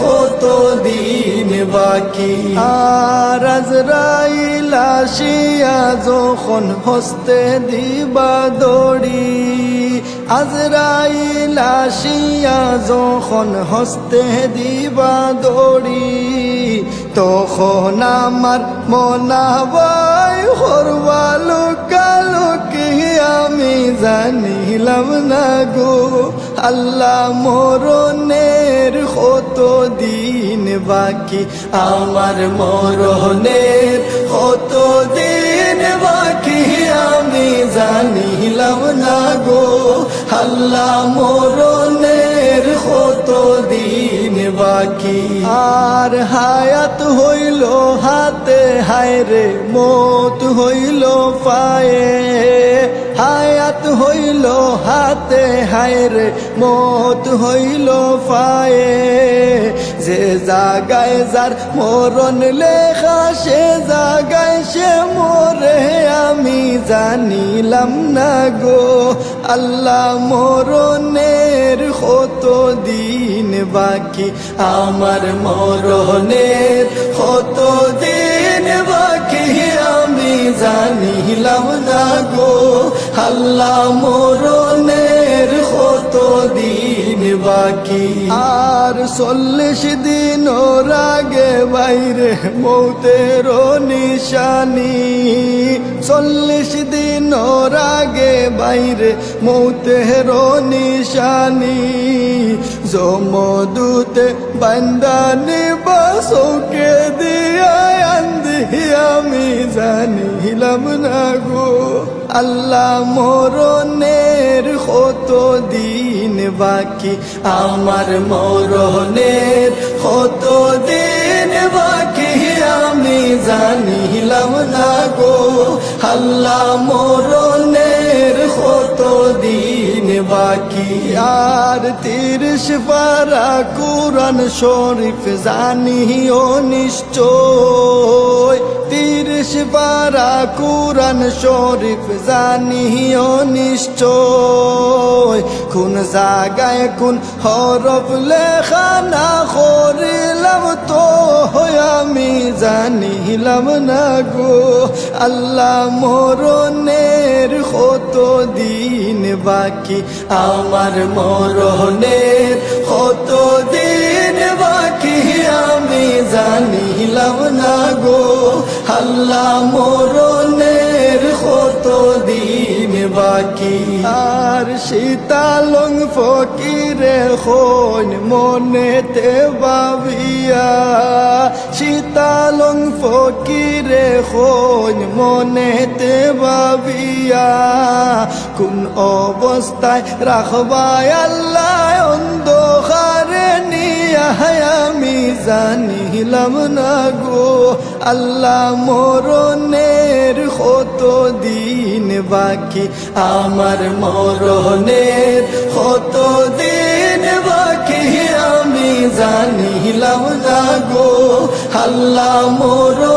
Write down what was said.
কত দিন বাকি? আর আজরাইল যখন হস্তে দিবা দড়ি, আজরাইল আসিয়া যখন হস্তে দিবা দড়ি, তখন আমার মনাবাই হরবালো কালো কি আমি জানিলাম না গো, আল্লাহ মরণের কত দিন বাকি? আমার মরণের কত দিন বাকি? আমি জানিলাম না গো, আল্লাহ মরণের কত দিন বাকি? আর হায়াত হইল হাতে, হায় রে, মত হইল পায়ে। হায়াত হইল হাতে, হায় রে, মত হইল পায়ে। জাগায় যার মরণ লেখা, সে জাগায় সে মরে। আমি জানিলাম না গো, আল্লাহ মরণের কত দিন বাকি। আমার মরণের কত দিন বাকি, আমি জানিলাম না গো, আল্লাহ মরণের কত দিন বাকি। আর চল্লিশ দিন ওর আগে বাইরে মৌতের নিশানি। চল্লিশ দিন ওর আগে বাইরে মৌতের নিশানি। জমদূতে বান্দানি বাসকে দিয়া আমি জানিলাম না গো। আল্লাহ মরণের কত দিন বাকি আমার মরণের কত দিন বাকি আমি জানিলাম না গো আল্লাহ মরণের বাকি আর তিরিশ পারা কোরআন শরীফ জানিও নিশ্চয়। তিরিশ পারা কোরআন শরীফ জানিও নিশ্চয়। কোন জাগায় কোন হরফ লেখা না জানিলাম না গো। আল্লাহ মরণের কত দিন বাকি? আমার মরণের কত দিন বাকি? আমি জানিলাম না গো। আল্লাহ মরণের কত দিন বাকি? আর শীতালং ফকিরে হন মনেতে বাবিয়া। ফকিরে হন মনেতে বাবিয়া কোন অবস্থায় রাখবায় আল্লাহ অন্ধকারে নিয়া? আমি জানিলাম না গো, আল্লাহ মরণের কত দিন বাকি? আমার মরণের কত দিন বাকি? আমি জানিলাম না গো আল্লাহ মরণের